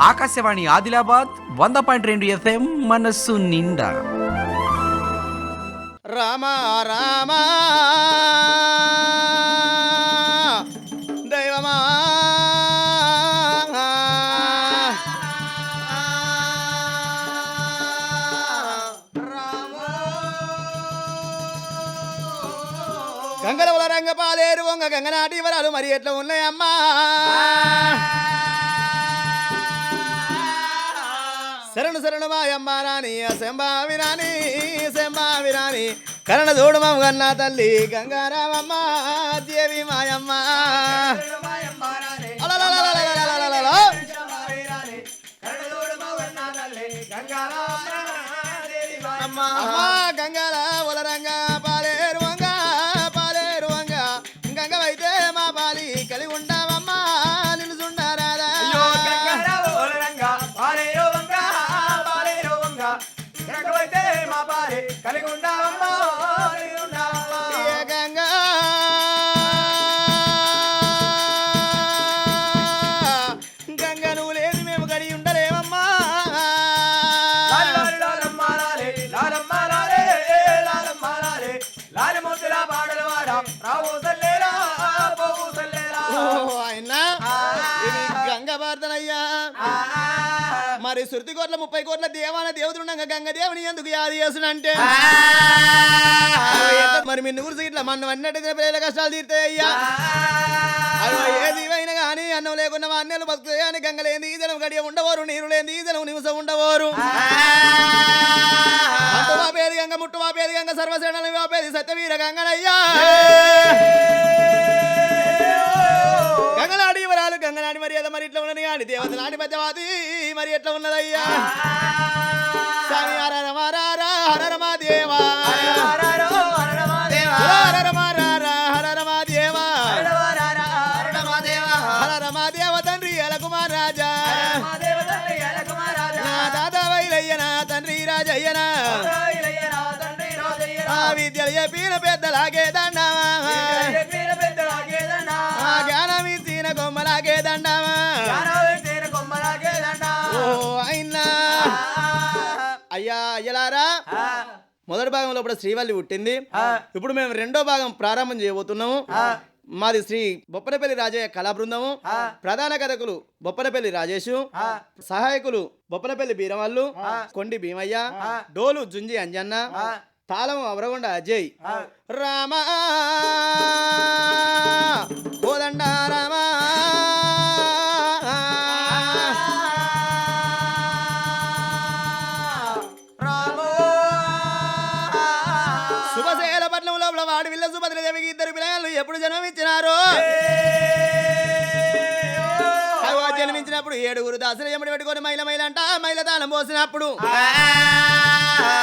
ఆకాశవాణి ఆదిలాబాద్ వంద పాయింట్ రెండు ఎఫ్ఎం మనస్సు నిండా రామ రామ దైవమా గంగల రంగ పాలేరు వంగ గంగనాటి వరాలు మరి ఎట్లా ఉన్నాయమ్మా శరణు శరణు మాయమ్మ రాణి శంభావి రాణి శంభావి రాణి కరణ చూడమం కన్నా తల్లి గంగారామమ్మ దేవి మాయమ్మ సురతి కోట్ల ముప్పై కోట్ల దేవాన గంగ దేవుని ఎందుకు యాది అంటే మరి మీ నూరు సీట్ల మనం అన్నట్టు పిల్లల కష్టాలు తీర్తాయ్యా ఏదివైనా కానీ అన్నం లేకుండా మా అన్నలు బతుకుతాయని గంగలేంది ఈ జనం గడియ ఉండవారు నీరు లేని ఈ జనం నిమిషం ఉండవోరు. మా పేరు గంగ ముట్టు మా పేరు గంగ సర్వసేనలు మా పేరు సత్యవీర గంగనయ్యా. గంగనాడి గంగనాడి మరి ఇట్లా ఉన్నది కానీ దేవత నాటి పద్యవాది మరి ఎట్లా ఉన్నదయ్యా? స్వామి హర రమ హర రమ దేవా మొదటి భాగంలో ఇప్పుడు శ్రీవల్లి పుట్టింది. ఇప్పుడు మేము రెండో భాగం ప్రారంభం చేయబోతున్నాము. మాది శ్రీ బొప్పనపల్లి రాజయ్య కళా బృందము. ప్రధాన కథకులు బొప్పనపల్లి రాజేషు. సహాయకులు బొప్పనపల్లి బీరమల్లు. కొండి భీమయ్య. డోలు జుంజి అంజన్న. తాళం అవరగొండ అజయ్. రామ. ఇద్దరు పిల్లలు ఎప్పుడు జన్మించినారు? జన్మించినప్పుడు ఏడుగురు దాసులు ఎమ్మడి పెట్టుకొని మైల మైల అంట మైల తాళం పోసినప్పుడు.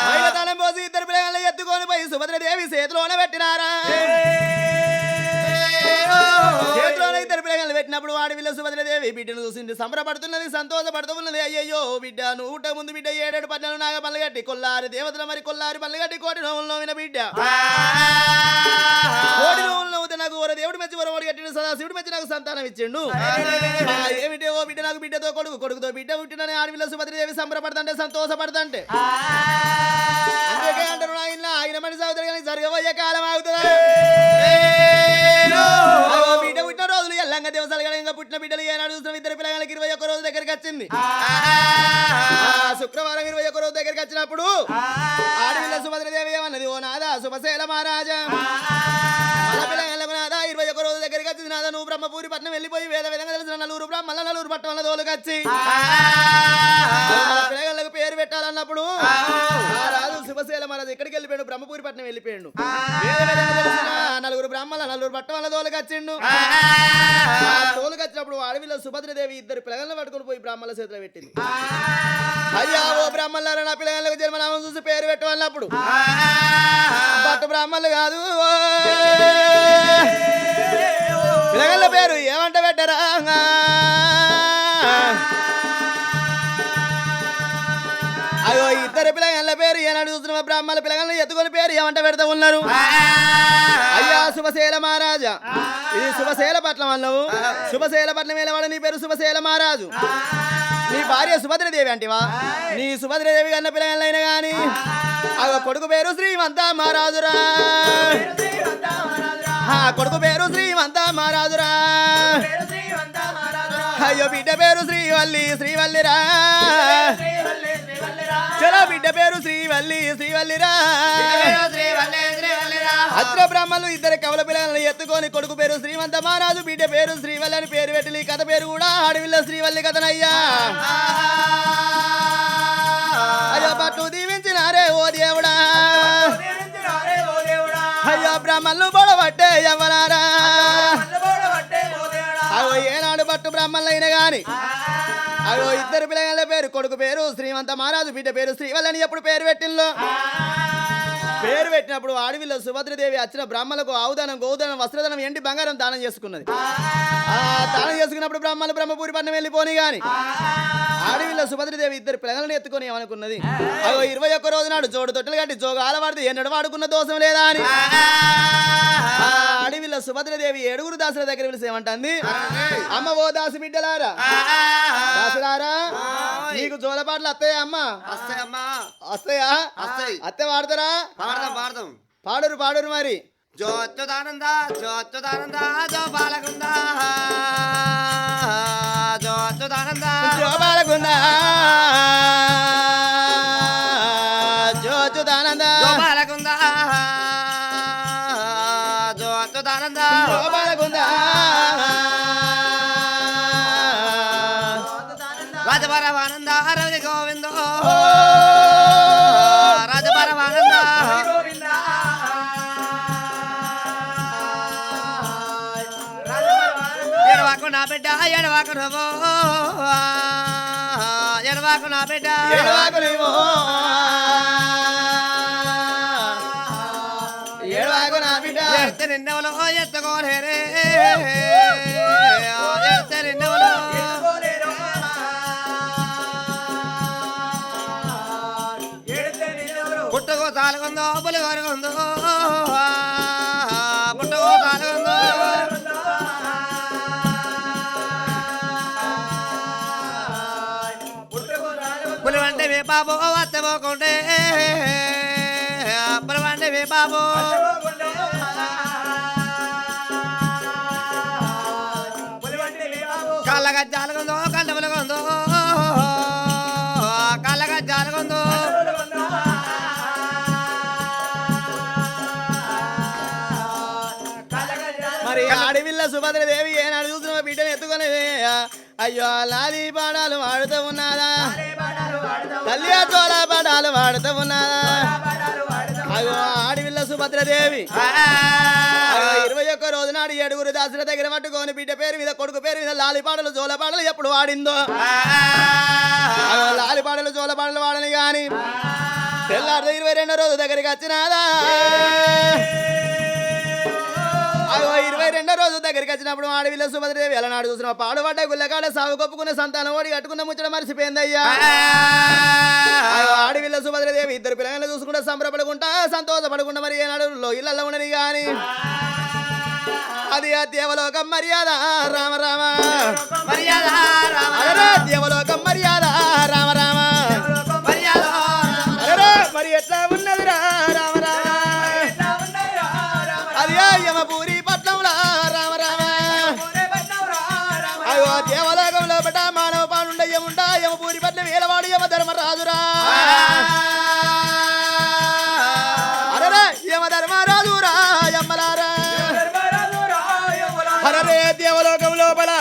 మైల తాళం పోసి ఇద్దరు పిల్లలు ఎత్తుకొని పోయి సుభద్రదేవి చేతిలోనే పెట్టినారా? చేతిలోనే ఇద్దరు పిల్లలు పెట్టినప్పుడు వాడి విల్ల సుభద్రదేవి బిడ్డను చూసింది. సంబరపడుతున్నది సంతోషపడుతున్నది. అయ్యయ్యో బిడ్డ నూట ముందు బిడ్డ ఏడేడు పన్నెండు నాగ పళ్ళు కట్టి కొల్లారి దేవతల మరి కొల్లారి పళ్ళు కట్టి కోటి నోములు నోమిన బిడ్డ. నాకు ఓర దేవుడు మెచ్చి వరవాడు కట్టిన సదా శివుడు మెచ్చి నాకు సంతానం ఇచ్చిండు ఏమిటి ఓ బిడ్డ నాకు బిడ్డతో కొడుకు కొడుకుతో బిడ్డ పుట్టినని ఆడవిల్ల సుభద్రదేవి సంబరపడుతుంటే సంతోషపడుతుంటే అందుకే అంటారు ఆయన ఆయన మనిషి అవుతారు కానీ జరగబోయే కాలం ఆగుతుంది బిడ్డ పుట్టిన రోజులు ఎల్లంగా దేవసాలు ఇంకా పుట్టిన బిడ్డలు ఏనాడు చూసిన ఇద్దరు ఇరవై ఒక్క రోజు దగ్గరికి వచ్చింది శుక్రవారం ఇరవై ఒక్క రోజు దగ్గరికి వచ్చినప్పుడు ఆడపిల్ల సుభద్రదేవి ఏమన్నది ఓ నాదా శుభశైల మహారాజా దగ్గరికి వచ్చింది నాదా నువ్వు బ్రహ్మపూరి పట్నం వెళ్ళిపోయి వేద విధంగా తెలిసిన నలుగురు బ్రహ్మల నలుగురు పట్టం వల్ల దోలుకొచ్చి. మన పిల్లలకు పేరు పెట్టాలన్నప్పుడు ఆ. రాజు శుభశైల మహారాజు ఎక్కడికి వెళ్ళిపోయాడు? బ్రహ్మపూరి పట్నం వెళ్ళిపోయాడు. నలుగురు బ్రాహ్మణ నలుగురు పట్టం వల్ల దోలుకొచ్చిండు. తోలుకొచ్చినప్పుడు అడవిలో సుభద్రదేవి ఇద్దరు పిల్లలను పట్టుకొని పోయి బ్రాహ్మణుల చేతిలో పెట్టింది. అయ్యా ఓ బ్రాహ్మణులారా నా పిల్లలకు జన్మనామం చూసి పేరు పెట్టమన్నప్పుడు. పట్టు బ్రాహ్మణులు కాదు పిల్లగల పేరు ఏమంట పెట్టరా? అయ్యో ఇద్దరు పిల్లగల పేరు ఏనాడు చూస్తున్న బ్రాహ్మణుల పిల్లగలను ఎత్తుకొని పేరు ఏమంట పెడతా ఉన్నారు? అయ్యా శుభశైల మహారాజా. ఇది శుభశైల పట్నం అన్నావు? శుభశైల పట్నం వెళ్ళవాడు నీ పేరు శుభశైల మహారాజు. నీ భార్య సుభద్రదేవి అంటివా? నీ సుభద్రదేవి కన్న పిల్లలైనా గాని? ఆ. కొడుకు పేరు శ్రీమంత మహారాజురా. కొడుకు పేరు శ్రీమంత మహారాజురా. అయ్యో బిడ్డ పేరు శ్రీవల్లి శ్రీవల్లిరా. చలో బిడ్డ పేరు శ్రీవల్లి శ్రీవల్లిరా. అత్ర బ్రహ్మలు ఇద్దరు కవల పిల్లలను ఎత్తుకొని కొడుకు పేరు శ్రీమంత మహారాజు బిడ్డ పేరు శ్రీవల్లి అని పేరు పెట్టి కథ పేరు కూడా అడవిలో శ్రీవల్లి కథనయ్యా. అయ్యో పట్టు దీవించినారే బ్రహ్మలు బొడబట్టే ఎవరారా అగో ఏనాడు పట్టు బ్రాహ్మణులైన గాని అగో ఇద్దరు పిల్లల పేరు కొడుకు పేరు శ్రీమంత మహారాజు బిడ్డ పేరు శ్రీవల్లని ఎప్పుడు పేరు పెట్టిందో పేరు పెట్టినప్పుడు అడవిలో సుభద్రదేవి వచ్చిన బ్రాహ్మణులకు ఆవుదానం గోదానం వస్త్రదానం ఎండి బంగారం దానం చేసుకున్నది. ఆ దానం చేసుకున్నప్పుడు బ్రాహ్మణులు బ్రహ్మపూరి పట్టణం వెళ్ళిపోని గాని అడవిలో సుభద్రదేవి ఇద్దరు పిల్లలను ఎత్తుకొని ఏమనుకున్నది? అగో ఇరవై ఒక్క రోజు నాడు జోడు తొట్టెలు కట్టి జోగాల వాడితే ఎన్నడు వాడుకున్న దోషం లేదా అని. అడవిలో సుభద్రదేవి ఏడుగురు దాసుల దగ్గర పిలిచి ఏమంటుంది? అమ్మ ఓ దాసు బిడ్డలారా? దాసులారా? నీకు జోలపాటలు వస్తాయా అమ్మ? వస్తాయా వస్తాయి. అత్తే వాడతారా? పాడదాం పాడదాం. పాడురు పాడురు మరి. జోత్యుదానంద జోత్యుదానంద జో బాలకుంద జోత్యుదానంద జోబాలకుందా జోచుదానంద జో బాలకుంద జోత్యుదానంద ఎడవాకు నువ్వు ఎడవాకు నా బిడ్డ. ఏడవాకునేమో ఏడవాకు నా బిడ్డ. ఎత్త నిన్నవలో ఎత్తుకోలేరే. బాబు వంటి మీ బాబు. కళ్ళ గజ్జాలుగుందో కంట పులుగుందో కళ్ళ గజ్జాలుగుందో మరి అడవిల్ల సుభద్రదేవి ఏనాడు చూసిన బిడ్డను ఎత్తుకొని అయ్యో లాలి పాడాలు వాడుతూ ఉన్నారా తల్లి తోల పాడాలు వాడుతూ ఆడవిల్ల సుభద్రదేవి. ఇరవై ఒక్క రోజు నాడు ఏడుగురు దాసుల దగ్గర పట్టుకొని బిడ్డ పేరు మీద కొడుకు పేరు మీద లాలి పాటలు జోల పాటలు ఎప్పుడు వాడిందో. అయ్యో, లాలి పాటలు జోల పాటలు వాడని గాని తెల్లారి ఇరవై రెండో రోజు దగ్గరికి వచ్చినాదా? ఇరవై రెండో రోజు దగ్గరికి వచ్చినప్పుడు ఆడవిల్ల సుభద్రదేవి ఎలా నాడు చూసిన పాడుపడ్డ గుల్లకాడ సాగు కొప్పుకున్న సంతానం ఓడి కట్టుకున్న ముచ్చట మర్చిపోయిందయ్యా ఆడవిల్ల సుభద్రదేవి ఇద్దరు పిల్లలను చూసుకుంటా సంబరపడుకుంటా సంతోషపడుకుంటా మరి ఏనాడు ఇళ్ళల్లో ఉండని గాని. అది ఆ దేవలోకం మర్యాద రామ రామ. మర్యాద దేవలోకం మర్యాద రామ రామ. పూరి పట్ల వేలవాడు యమ ధర్మరాజురా. అరరే యమ ధర్మరాజురా యమ్మలారా. అరరే దేవలోకం లోపల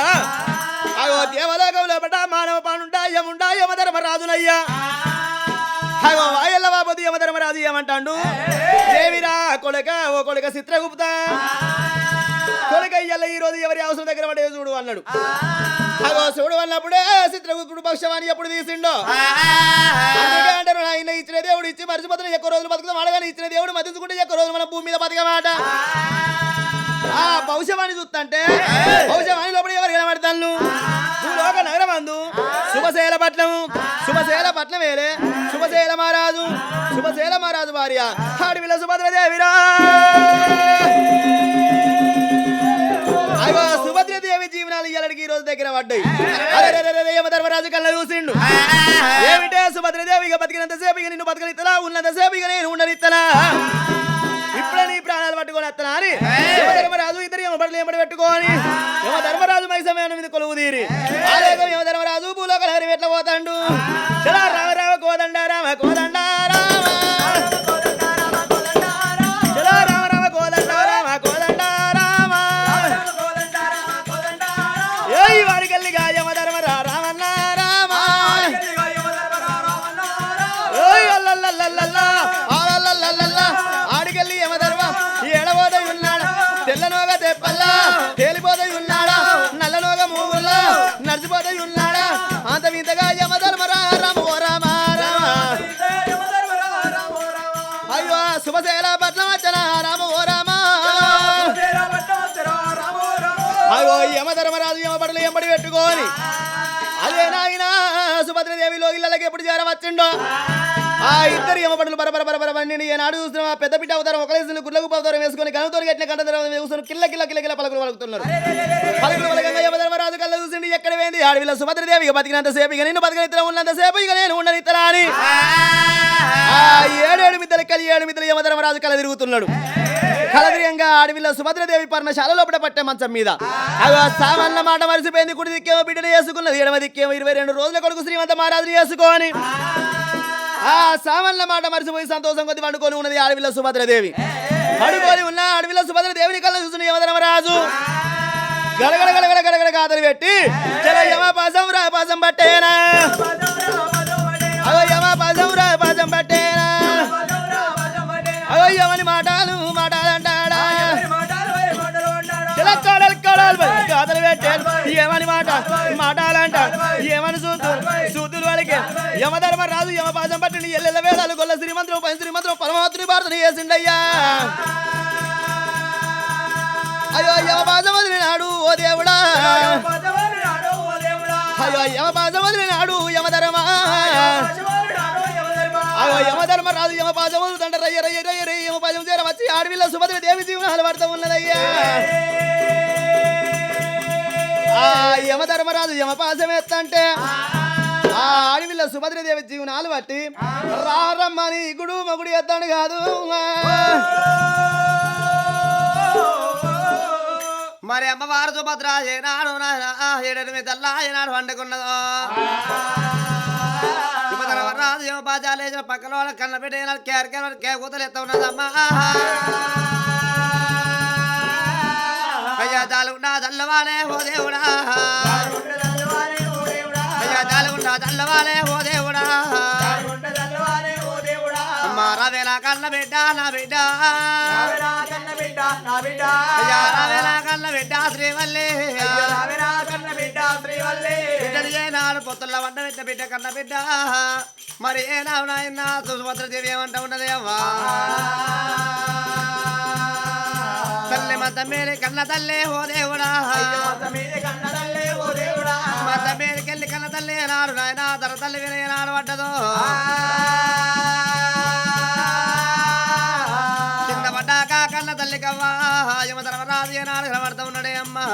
అగో దేవలోకం లోపల మానవ పానుండ యముండా యమ ధర్మరాజునయ్యా. అగో యమధర్మరాజు ఏమంటాడు దేవిరా కొడుక ఓ కొడుక చిత్రగుప్త? కొడక ఇయ్యాల ఈ రోజు ఎవరి అవసరం దగ్గర పడే చూడు అన్నాడు. అగో చూడు అన్నప్పుడే చిత్రగుప్తుడు పక్షవాణి ఎప్పుడు తీసిండో. అంటారు ఆయన ఇచ్చిన దేవుడు ఇచ్చి మర్చిపోతున్న ఎక్కువ రోజులు బతుకుతాం అడగానే ఇచ్చిన దేవుడు మతించుకుంటే ఎక్కువ రోజులు మన భూమి మీద బతికమాట ఆ భవిష్యవాణి చూస్తుంటే భవిష్యవాణి లోపల ఎవరు కనబడతాను భూలోక నగరం అందు శుభశైల పట్నం శుభశైల పట్నం వేలే శుభశైల మహారాజు శుభశైల మహారాజు భార్య. ఆడవిల సుభద్రదేవిరా! అగో సుభద్రదేవి జీవనాలు ఇయ్యాలడికి రోజు దగ్గర పడ్డాయి. యమధర్మరాజు కళ్ళ ఏమిటే ఇక బతికినంత సేపు ఇక నిన్ను ఉన్నంత సేపు ఇక నేను ఉండనిత్తనా ఇప్పుడే నీ ప్రాణాలు పట్టుకొని వస్తానా అని? యమధర్మరాజు ఇద్దరు యమబడులు యమబడి పెట్టుకొని? యమధర్మరాజు మైసమేన మీద కొలువు తీరి. ఆలోకం యమధర్మరాజు భూలోక హరి ఎట్లా పోతాండు. చలా రామ రామ కోదండ రామ కోదండ అయ్యో పట్ల వచ్చన రామ అగో రామ. అయ్యో యమధర్మరాజు యమబడులు ఎంబడి పెట్టుకొని. అదే నాయన సుభద్రదేవి లోగిళ్ళకి ఎప్పుడు చేరవచ్చిండో? ఆ ఇద్దరు యమబడులు బరబర బరబర బండి ఏనాడు చూస్తున్నా పెద్ద పిట్ట అవుతారు ఒకలేసి గుడ్లకు పోతారు వేసుకొని కనుతో గట్టిన కంట చూస్తున్నారు కిల్ల కిల్ల కిల్ల కిల్ల పలుకులు పలుకుతున్నారు. పలుకులు పలకంగా యమధర్మరాజు కళ్ళ చూసిండి ఎక్కడ పోయింది? ఆడవిల్ల సుభద్రదేవి ఇక బతికినంత సేపు ఇక నిన్ను బతికిన ఉన్నంత సేపు ఇక నేను ఉండనిత్తరా అని ఏడు ఏడేడు మిద్దలు కలి ఏడు మిద్దలు యమధర్మరాజు కల తిరుగుతున్నాడు. కలదిరియంగా అడవిలో సుభద్రదేవి పర్ణశాల లోపల పట్టే మంచం మీద. అగో మాట మరిసిపోయింది కుడి దిక్కేమో బిడ్డను వేసుకున్నది ఎడమ దిక్కేమో ఇరవై రెండు రోజుల కొడుకు శ్రీమంత మహారాజుని వేసుకోని. ఆ సామాన్ల మాట మరిసిపోయి సంతోషం కొద్ది పండుకొని ఉన్నది అడవిలో సుభద్రదేవి పడుకొని ఉన్న అడవిలో సుభద్రదేవిని కళ్ళ చూసిన యమధర్మరాజు గడగడ గడగడ గడగడ కాదలు పెట్టి చల యమ పాసం రా పాసం పట్టేనా? యమని మాటలు మాటాలంటాడా? ఇలా కడలు కడలు పోయి కాదలు పెట్టారు ఏమని మాట మాటాలంట ఆధారమ రాదు యమపాదం పట్టిని ఎల్లెల్ల వేదాలు గొల్ల శ్రీమంత్రం పై శ్రీమంత్రం పరమాత్రుని భారతని చేసిండయ్యా అయ్యో యమపాదం వదిలినాడు ఓ దేవుడా. అయ్యో యమపాదం వదిలినాడు యమధర్మ అయ్యో యమధర్మ రాజు యమపాదం వదులుతంట రయ్య రయ్య రయ్య రయ్య యమపాదం చేర వచ్చి ఆడవిల్ల సుభద్ర దేవి జీవనాలు పడతా ఉన్నదయ్యా. యమధర్మరాజు యమపాసం ఎత్తంటే. ఆ అడవిలో సుభద్రదేవి జీవనాలు బట్టి రారమ్మని గుడు మగుడు ఎత్తాడు కాదు. మరి అమ్మవారు సుభద్ర ఏనాడు ఏడెనిమిది తల్లా ఏనాడు వండుకున్నదో. రాజు ఏమో బాజాలేసిన పక్కన వాళ్ళ కన్న పెట్టి ఏనాడు కేర్ కేర్ కే కూతలు ఎత్త ఉన్నదమ్మా. అయ్యా చాలు నా చల్లవాడే ఓ దేవుడా. చల్లవాలే ఓ దేవుడా. నా కన్న బిడ్డ నా బిడ్డ. అయ్యా రావే నా కన్న బిడ్డ శ్రీవల్లి. బిడ్డలు ఏనాడు పొత్తుల వంట బిడ్డ బిడ్డ కన్న బిడ్డ. మరి ఏనాడు నాయన సుభద్రదేవి ఏమంట ఉన్నది అవ్వా? తల్లి మత మేరే కన్న తల్లే ఓ దేవుడా. మత మేరకెళ్ళి కన్న తల్లి రాడు నాయన తన తల్లి వినయ నాడు పడ్డదు. కింద పడ్డాక కన్న తల్లి కవ్వా యమ ధర్మరాజు నాడు కనబడతా ఉన్నాడే అమ్మా.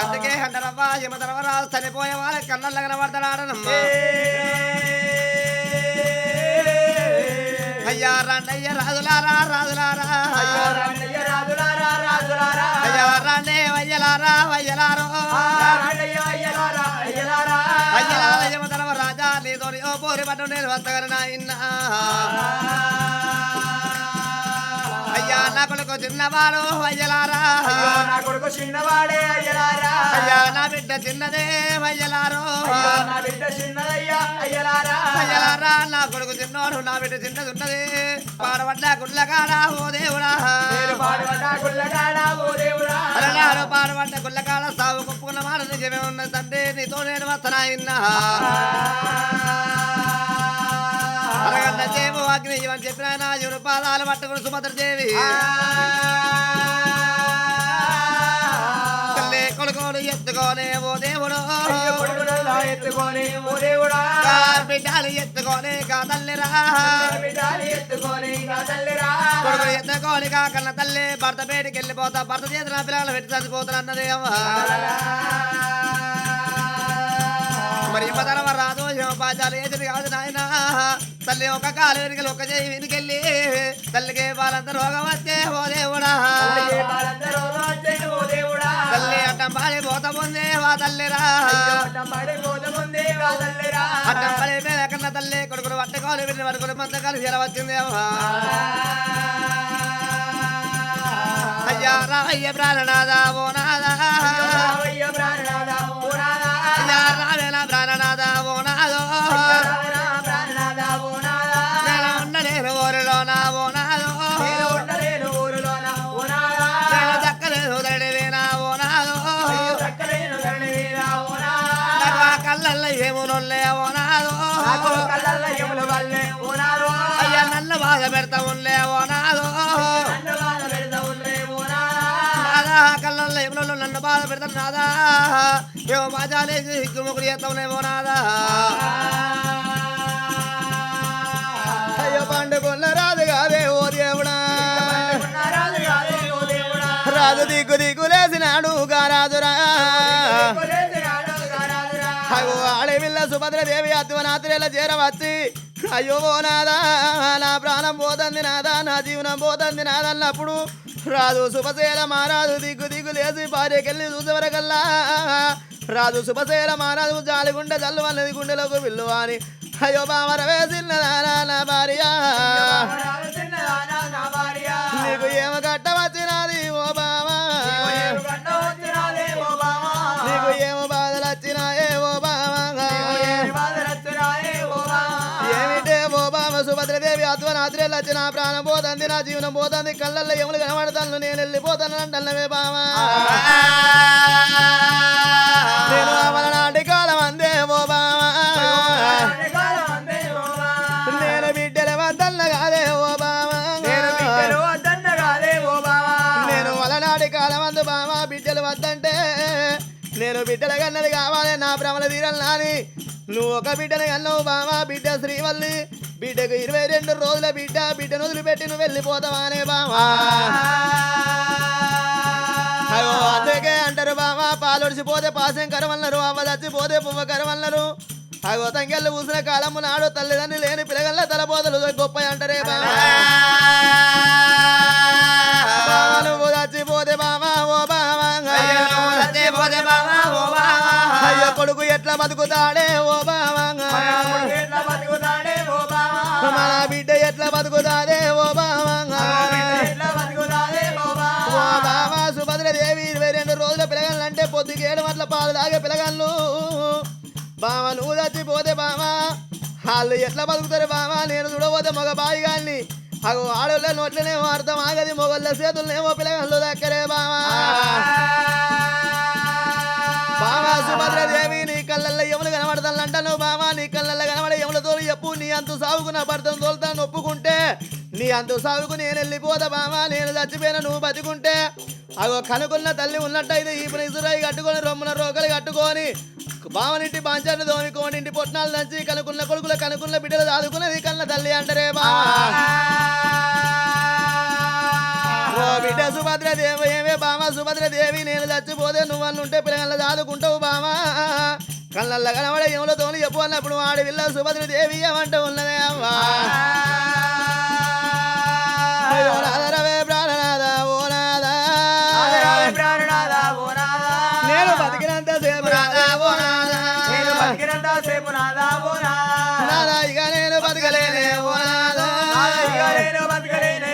అందుకే అంటారవ్వా యమ ధర్మరాజు చనిపోయే వాళ్ళ కళ్ళల్లో కనబడతాడనమ్మా అయ్యా రండయ్య రాజులారా రాజులారా అయ్యా రండే వయ్యలారా వయ్యలారో అయ్యలార యమ ధర్మరాజా నీతోని ఓ పోరి పట్టు నేను వస్తగలను నాయన అయ్యా నా కొడుకు చిన్నవాడు అయ్యలారా. నా కొడుకు చిన్నవాడే అయ్యలారా. అయ్యా నా బిడ్డ చిన్నదే వయ్యలారో నా బిడ్డ చిన్నదయ్యా అయ్యలారా. అయ్యలారా నా కొడుకు చిన్నోడు నా బిడ్డ చిన్నది ఉన్నది పాడబడ్డ గుళ్ళకాడ ఓ దేవుడా. నేను పాడుపడ్డ గుళ్ళగాడ ఓ దేవుడా. అలనాడు పాడబడ్డ గుళ్ళకాడ సాగు కుప్పుకున్న మాట నిజమే ఉన్నది తండ్రి నీతో నేను వస్తనాయిన్నా అరగంట అగ్ని ఇవని చెప్పిన నా ఎవరు పాదాలు పట్టుకుని సుభద్ర దేవి. తల్లి కొడుకు కొడుకోడు ఎత్తుకోనే ఓ దేవుడు. ఎత్తుకొని ఓ దేవుడా? ఆ బిడ్డలు ఎత్తుకోనే బిడ్డలు ఇంకా తల్లిరా? కొడుకులు ఎత్తుకోని కాకన్న తల్లి. భర్త బయటికి వెళ్ళిపోతా భర్త చేసిన పిల్లలు పెట్టి చచ్చిపోతారు అన్నదేమో మరి ఇమ్మతరం రాదు పాచాలు ఏది కాదు నాయన. తల్లి ఒక కాలు వెనుకలు ఒక చేయి వెనుకెళ్ళి తల్లికి వాళ్ళంత రోగం వచ్చే ఓ దేవుడా. తల్లి అట్టం పాడి పోత ముందే వా తల్లిరా. అడ్డం పడి మీద కన్న తల్లి కొడుకులు పట్టుకోలు విని వరకు మంతకాలు చేర వచ్చింది అయ్యా రాయ్య ప్రాణనాథా ఓ నాదా రావయ్య ప్రాణనాథా ఓ బాధ పెడతా ఉండే ఓ నాదో కళ్ళల్లో ఏమునొల్లు నన్ను బాధ పెడతాను నాదా ఏమో మాజాలేసి హిక్కుముకులు చేస్తావునేమో నాదా అయ్యో పండుకున్న రాదు కాదే ఓ దేవుడా రాజు. రాజు దిక్కు దిక్కులేసినాడు గారాజురా ఆడవిల్ల సుభద్రదేవి అత్వనాత్రేల చేరవచ్చి అయ్యో నాదా నా ప్రాణం పోతుంది నాదా నా జీవనం పోతుంది నాదన్నప్పుడు రాజు శుభశైల మహారాజు దిగ్గు దిగ్గు లేచి భార్యకెళ్ళి చూసేవరకల్లా రాజు శుభశైల మహారాజు జాలిగుండె జల్లు అన్నది గుండెలకు విల్లు అని అయ్యో బామర వేసిన్నదా నా భార్య రాజు చిన్నదానా నా భార్య. నీకు ఏమ కట్టవచ్చినది వచ్చి నా ప్రాణం పోతుంది నా జీవనం పోతుంది కళ్ళల్లో ఎములు కనబడతాను నేను వెళ్ళిపోతాను అంటన్నవే బామ నేను కాలం అందే ఓ బావా. నేను బిడ్డల వద్దన్న కాదే ఓ నేను బావా. వలనాటి కాలం అందు బామ బిడ్డలు వద్దంటే నేను బిడ్డల కన్నది కావాలి నా భ్రమల తీరలు నాని నువ్వు ఒక బిడ్డని కన్నావు బామ బిడ్డ శ్రీవల్లి. బిడ్డకు ఇరవై రెండు రోజుల బిడ్డ బిడ్డను వదిలిపెట్టి నువ్వు వెళ్ళిపోతావానే అందుకే అంటారు బామా పాలొడిచిపోతే పాసం కరమన్నారు అవ్వ చచ్చిపోతే పువ్వ కరమన్నారు అగో తంగెళ్ళు కూసిన కాలము నాడు తల్లిదండ్రులు లేని పిల్లగల్ల తలపోతలు గొప్ప అంటారే బామా బామా నువ్వు చచ్చిపోతే ఓ బావా, ఓ బావా. అయ్యో కొడుకు ఎట్లా బతుకుతాడే ఓ బామ నువ్వు చచ్చిపోతే బామ వాళ్ళు ఎట్లా బతుకుతారు బామ నేను చూడబోతే మగ బాయి గాన్ని అగో ఆడోళ్ళ నోట్లనేమో అర్థం ఆగది మొగళ్ళ చేతులనేమో పిల్లగాళ్ళు దక్కరే బావా. బామా సుభద్రదేవి నీ కళ్ళల్లో ఎములు కనబడతానంటాను బామా నీ కళ్ళల్లో కనబడే ఎవరితో ఎప్పు నీ అంత సాగుకున్న భర్తను తోలుతాను ఒప్పుకుంటే నీ అంతు సాగుకు నేను వెళ్ళిపోతా బామా నేను చచ్చిపోయిన నువ్వు బతికుంటే. అగో కనుకున్న తల్లి ఉన్నట్టయితే ఈ ఇసురాయి కట్టుకొని రొమ్మున రోకలు కట్టుకొని బావనింటి బాంచాన్ని దోమికోని ఇంటి పొట్నాలు దంచి కనుకున్న కొడుకుల కనుకున్న బిడ్డలు దాదుకున్నది కన్న తల్లి అంటారే ఓ బిడ్డ సుభద్రదేవి ఏమే బామ సుభద్రదేవి నేను చచ్చిపోతే నువ్వు అన్నుంటే పిల్లగల్ల దాదుకుంటావు బామా కళ్ళల్ల కనబడే ఏములతో చెప్పు అన్నప్పుడు ఆడవిల్ల సుభద్రదేవి ఏమంటూ ఉన్నదే అమ్మా నేను బతికినంత సేపు నేను బతికినంత సేపు ఇక నేను బతకలేనే నేను బతకలేనే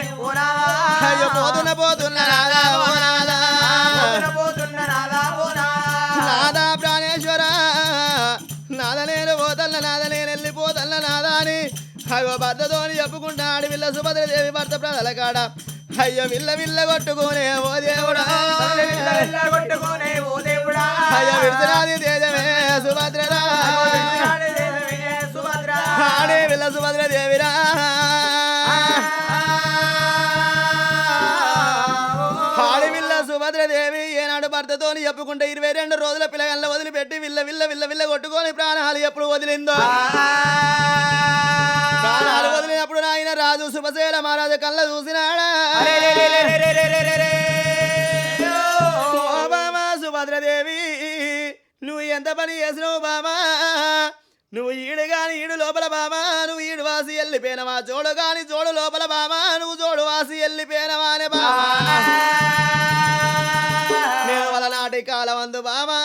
పోతున్న పోతున్న నాదా ప్రాణేశ్వర. నాద నేను పోతల్ల నాద నేను అని అయ్యో భర్తతోని చెప్పుకుంటా ఆడపిల్ల సుభద్రదేవి భర్త ప్రాణాల కాడ. అయ్యో విల్ల విల్ల కొట్టుకోనే ఓ దేవుడా. అయ్యో విడిచినాది తేజమే సుభద్రరా సుభద్ర. ఆడే విల్ల సుభద్రదేవిరా. సుభద్రదేవి ఏనాడు భర్తతోని చెప్పుకుంటే ఇరవై రెండు రోజుల పిల్లగాళ్ళ వదిలిపెట్టి విల్ల విల్ల విల్ల విల్ల కొట్టుకొని ప్రాణాలు ఎప్పుడు వదిలిందో. రాజు శుభశైల మహారాజు కళ్ళ చూసినాడా? బామా సుభద్రదేవి నువ్వు ఎంత పని చేసినావు బామా నువ్వు ఈడు గాని ఈడు లోపల బామా నువ్వు ఈడు వాసి వెళ్ళిపోయినవా? జోడు గాని జోడు లోపల బామా నువ్వు జోడు వాసి వెళ్ళిపోయినవా అనే బామా నాటి కాలం అందు బామా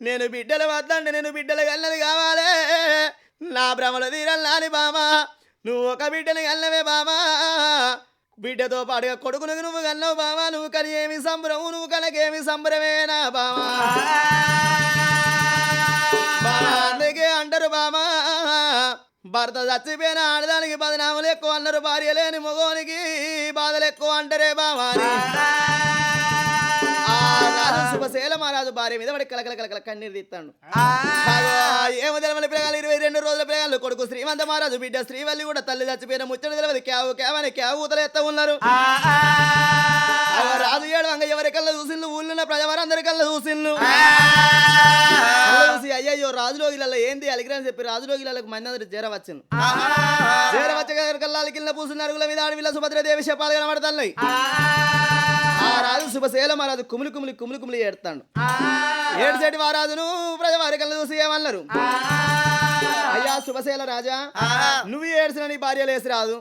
నేను బిడ్డలు వద్దంటే నేను బిడ్డలు గల్లది కావాలే. నా భ్రమలు తీరల్లాని బామా నువ్వు ఒక బిడ్డను గల్లవే బావా. బిడ్డతో పాటుగా కొడుకును నువ్వు కన్నావు బావా. నువ్వు కని ఏమి సంబరము నువ్వు కనకేమి సంబరమేనా బావా? బావా, అందుకే అంటారు బామా భర్త చచ్చిపోయిన ఆడదానికి బదనాములు ఎక్కువ అన్నారు భార్య లేని మగోనికి బాధలు ఎక్కువ అంటారే బావా రాజు శుభశీల మహారాజు భార్య మీద వాడి కలకల కలకల కన్నీరు తీస్తాడు. ఏమో తెలవని పిల్లగాలు ఇరవై రెండు రోజుల పిల్లగాలు కొడుకు శ్రీమంత మహారాజు బిడ్డ శ్రీవల్లి కూడా తల్లి చచ్చిపోయిన ముచ్చట తెలియదు. క్యావు క్యావని క్యావు ఊతలు ఎత్త ఉన్నారు. రాజు ఏడు వంగ ఎవరి కళ్ళ చూసిండ్లు? ఊళ్ళున్న ప్రజవారందరి కళ్ళ చూసిండ్లు. కళ్ళ చూసి అయ్యయ్యో రాజులోగిలలో ఏంది అలిగిరని చెప్పి రాజులోగిలకు మంది అందరు చేర వచ్చింది. కల్లా అలికిళ్ళ పూసిన అరుగుల మీద ఆడవిల్ల సుభద్రదేవి శపాలు కనబడతాయి ఆ. రాజు శుభశీల మహారాజు కుమిలి కుమిలి కుమిలి కుమిలి ఏడతాడు ఏడుసేటి మహారాజును ప్రజవారి కళ్ళ చూసి ఏమన్నారు అయ్యా శుభశీల రాజా. నువ్వు ఏడ్చిన నీ భార్య లేసి రాదు.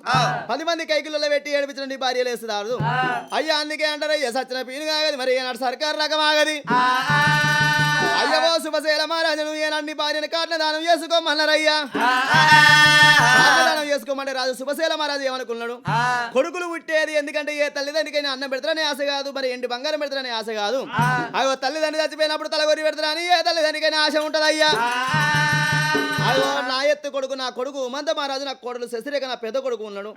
పది మంది కైకిల్లో పెట్టి ఏడిపించిన నీ భార్య లేసి రాదు. అయ్యా అందుకే అంటారు అయ్యా సచిన పీను కాగది మరి ఏనాడు సర్కారు రకం ఆగది. అయ్యవో శుభశీల మహారాజు నువ్వు ఏనాడు భార్యను కాట్ల దానం చేసుకోమన్నారయ్యా. దానం చేసుకోమంటే రాజు శుభశీల మహారాజు ఏమనుకున్నాడు? కొడుకులు పుట్టేది ఎందుకంటే ఏ తల్లిదండ్రికైనా అన్నం పెడతారని ఆశ కాదు మరి ఎండి బంగారం పెడతారని ఆశ కాదు. అయ్యో తల్లిదండ్రి చచ్చిపోయినప్పుడు తలగొరి పెడతారని ఏ తల్లిదండ్రికైనా ఆశ ఉంటదయ్యా. అయ్యో నా ఎత్తు కొడుకు నా కొడుకు ఉమంత మహారాజు నా కొడుకు శశిరేఖ నా పెద్ద కొడుకు ఉన్నాడు.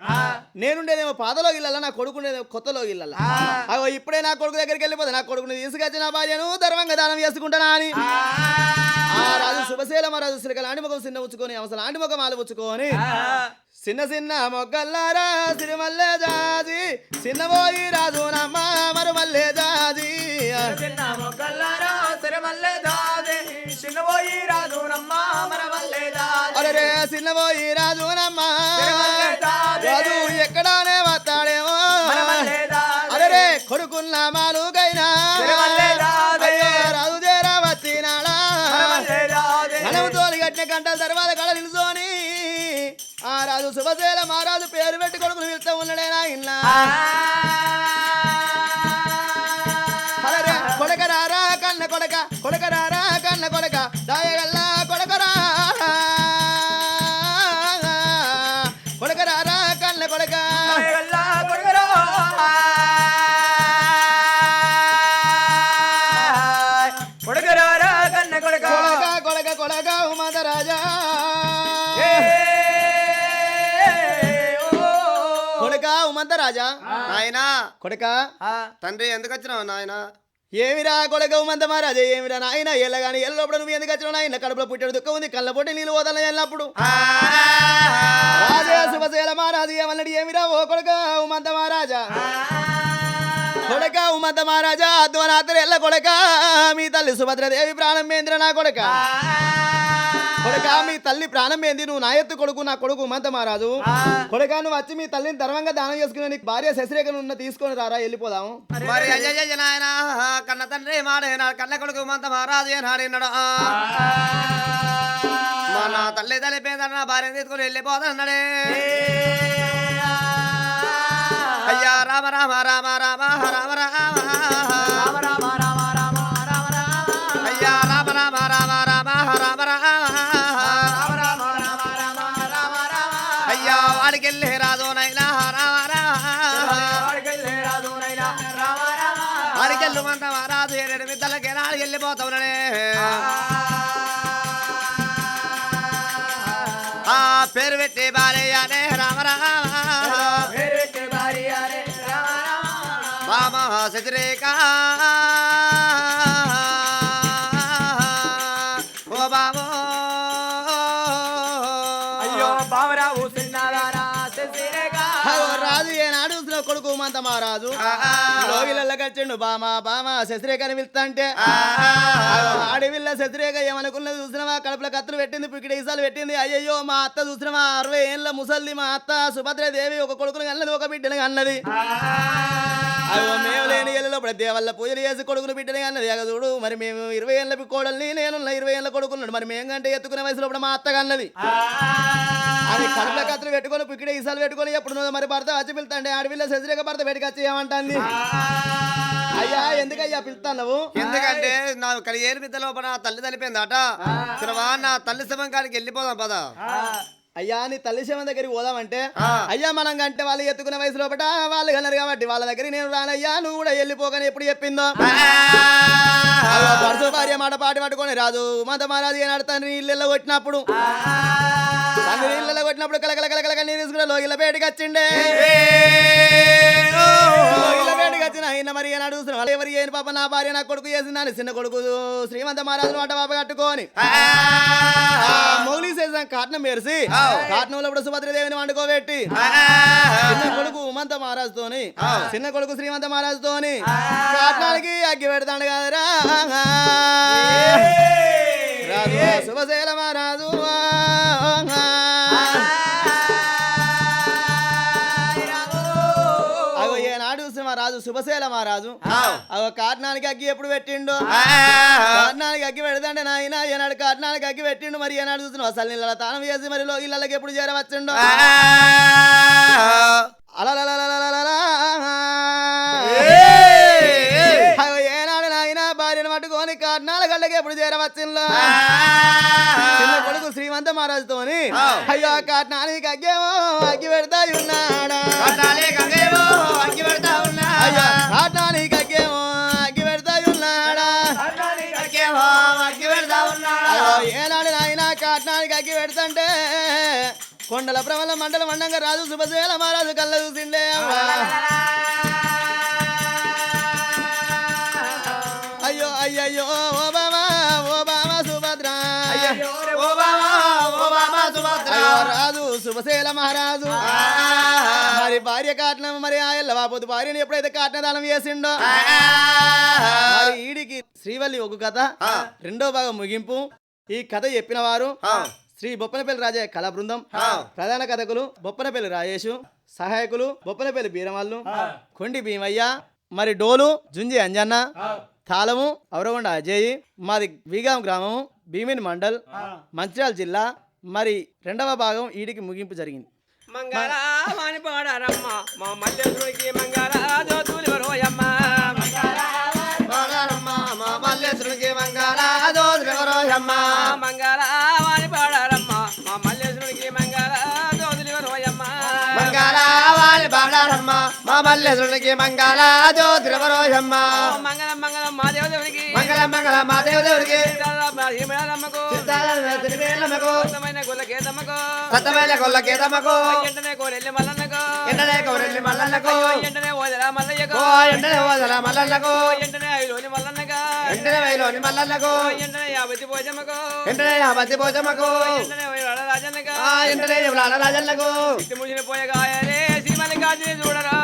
నేనుండేదేమో పాదలో ఇళ్ళ నా కొడుకు ఉండేదేమో కొత్తలో ఇళ్ళ అయ్యో ఇప్పుడే నా కొడుకు దగ్గరికి వెళ్ళిపోతే నా కొడుకుని తీసుకొచ్చి నా భార్యను ధర్మంగా దానం చేసుకుంటానా అని. ఆ. రాజు శుభశీల మహారాజు శ్రీక లాంటి ముఖం చిన్న ఉచ్చుకొని అవసరం లాంటి ముఖం ఆలపుచ్చుకొని చిన్న చిన్న మొగ్గల్లారా సిరిమల్లె జాజి చిన్నబోయి రాజు నమ్మ మరుమల్లె జాజి. చిన్న మొగ్గల్లారా సిరమల్లె దాది అరే చిన్నబోయి రాజు నమ్మ. సిరిమల్లె జాజి రాజు ఎక్కడానే వస్తాడేమో. అరే కొడుకున్న మాలుగైనా. రాజు చేరా వచ్చినాడా కట్టిన గంటల తర్వాత కళ నిలుసోని ఆ రాజు శుభశీల మహారాజు పేరు పెట్టి కొడుకును పిలుస్తూ ఉన్నాడే నా ఇన్న అరే కొడకరారా కన్న కొడక కొడకరారా కన్న కొడక దాయగల్లా కొడక? తండ్రి ఎందుకు వచ్చినావు నాయనా? ఏమిరా కొడక ఉమంత మహారాజా? ఏమిరా నాయన? ఎల్లగాని ఎల్లప్పుడు నువ్వు ఎందుకు వచ్చినావు నాయన? కడుపులో పుట్టాడు దుఃఖం ఉంది కళ్ళ పొట్టి నీళ్ళు పోతాను ఎల్లప్పుడు. శుభశీల మహారాజు ఏమన్నాడు? ఏమిరా ఓ కొడక ఉమంత మహారాజా? కొడక ఉమంత మహారాజా అధ్వనాథుడు ఎల్ల కొడక మీ తల్లి సుభద్రదేవి ప్రాణం మేంద్ర నా కొడక? కొడక మీ తల్లి ప్రాణం ఏంది నువ్వు నా ఎత్తు కొడుకు నా కొడుకు ఉమంత మహారాజు. కొడక నువ్వు వచ్చి మీ తల్లిని ధర్మంగా దానం చేసుకుని నీకు భార్య శశిరేఖను ఉన్న తీసుకొని రారా వెళ్ళిపోదాం మరి అయ్యయ్య నాయన కన్న తండ్రి మాడేనాడు కన్న కొడుకు మంత మహారాజు ఏనాడిన్నాడు మా నా తల్లి తల్లిపోయిందన్న నా భార్యను తీసుకుని వెళ్ళిపోతానన్నాడే అయ్యా రామ రామ రామ రామ రామ రామ అయ్యా వాడికెళ్ళి రాజు నైనా ఆడికెళ్ళు మంత రాజు ఏడు మిద్దలకి నాడు వెళ్ళిపోతావునే ఆ పేరు పెట్టి భార్యనే రామ రామ. రామ శశిరేఖ హనుమంత మహారాజు. వచ్చిండు బామా బామా శశిరేఖ అని పిలుస్తాంటే ఆడవిల్ల శశిరేఖ ఏమనుకున్నది చూసినవా? కడుపుల కత్తులు పెట్టింది పిక్కిడి ఈసాలు పెట్టింది. అయ్యయ్యో మా అత్త చూసినవా? అరవై ఏళ్ళ ముసల్ది మా అత్త సుభద్రదేవి ఒక కొడుకుని అన్నది ఒక బిడ్డను అన్నది అయ్యో మేము లేని ఏళ్ళలో ఇప్పుడు దేవల్ల పూజలు చేసి కొడుకుని బిడ్డని అన్నది అగ చూడు. మరి మేము ఇరవై ఏళ్ళ కోడల్ని నేను ఇరవై ఏళ్ళ కొడుకున్నాడు. మరి మేము కంటే ఎత్తుకునే వయసులో మా అత్తగా అన్నది. అది కడుపుల కత్తులు పెట్టుకొని పిక్కిడి ఈసాలు పెట్టుకొని ఎప్పుడు మరి భర్త వచ్చి పిలుతాండి ఆడపిల్ల శశిరేఖ భర్త బయటకు వచ్చి ఏమంటాంది? అయ్యా ఎందుకయ్యా పిలుస్తావు ఎందుకంటే నా ఇక్కడ ఏరు మిద్ద లోపల నా తల్లి తలిపోయిందట నా తల్లి శవం కాడికి వెళ్ళిపోదాం పద. అయ్యా నీ తల్లి శవం దగ్గరికి పోదామంటే. అయ్యా మనం కంటే వాళ్ళు ఎత్తుకునే వయసు లోపల వాళ్ళు కన్నారు కాబట్టి వాళ్ళ దగ్గర నేను రానయ్యా నువ్వు కూడా వెళ్ళిపోకని ఎప్పుడు చెప్పిందో? భార్య మాట పాటి పట్టుకొని రాజు మంత మహారాజు ఏనాడు తండ్రి నీళ్ళలో కొట్టినప్పుడు తండ్రి నీళ్ళలో కొట్టినప్పుడు కలకల కలకల నీరు తీసుకుని లోగిల బయటకు వచ్చిండే. వచ్చిన ఆయన మరి ఏనాడు ఎవరు ఏని పాప నా భార్య నా కొడుకు చేసిందని చిన్న కొడుకు శ్రీమంత మహారాజు మాట పాప కట్టుకొని. మొగలి చేసిన కాటనం మెరిసి కాటనంలో ఇప్పుడు సుభద్రదేవిని వండుకోబెట్టి చిన్న కొడుకు ఉమంత మహారాజుతోని చిన్న కొడుకు శ్రీమంత మహారాజుతోని కాటనానికి అగ్గి పెడతాడు కదరా. శుభశైల మహారాజు మహారాజు శుభశైల మహారాజు. అవ కారణానికి అగ్గి ఎప్పుడు పెట్టిండు? కారణానికి అగ్గి పెడదండి నాయన ఏనాడు కారణానికి అగ్గి పెట్టిండు. మరి ఏనాడు చూసిన అసలు నీళ్ళ తానం చేసి మరి ఇళ్ళకి ఎప్పుడు చేరవచ్చిండు? అలా ఏనాడు నాయన భార్యను పట్టుకొని కారణాల గళ్ళకి ఎప్పుడు చేరవచ్చిందో శ్రీమంత మహారాజుతోని. అయ్యో కాట్నానికి అగ్గేమో అగ్గి పెడతాయి ఉన్నాడా కొండల ప్రమల మండల మండంగా రాజు శుభశేల మహారాజు కళ్ళ చూసిండే. అయ్యో అయ్యయ్యో ఓ బామా ఓ బామా సుభద్ర. రాజు శుభశేల మహారాజు. మరి భార్య కాటనం మరి ఆ ఎల్లవాపోతు భార్యని ఎప్పుడైతే కాటన దానం చేసిండో ఈడికి శ్రీవల్లి ఒక కథ రెండో భాగం ముగింపు. ఈ కథ చెప్పిన వారు శ్రీ బొప్పనపల్లి రాజయ్య కళా బృందం ప్రధాన కథకులు బొప్పనపల్లి రాజేషు సహాయకులు బొప్పనపల్లి బీరమల్లు కొండి భీమయ్య మరి డోలు జుంజి అంజన్న తాళము అవరగొండ అజయ్ మాది వీగాం గ్రామం భీమిని మండల్ మంచిర్యాల జిల్లా మరి రెండవ భాగం ఈడికి ముగింపు జరిగింది. పాడారమ్మ మా మంగళ మల్లెసుడికి మంగళ ధ్రువరోజమ్మ మంగళం మంగళం మా దేవుడికి మంగళ మంగళ మా దేవుడికి సతమైన గొల్ల గీతమ్మకు ఎంటనే కోరెల్లి మల్లన్నకు. ఎంటనే కోరెల్లి రాజన్నకు ఎంటనే రాజన్నకు చూడరా.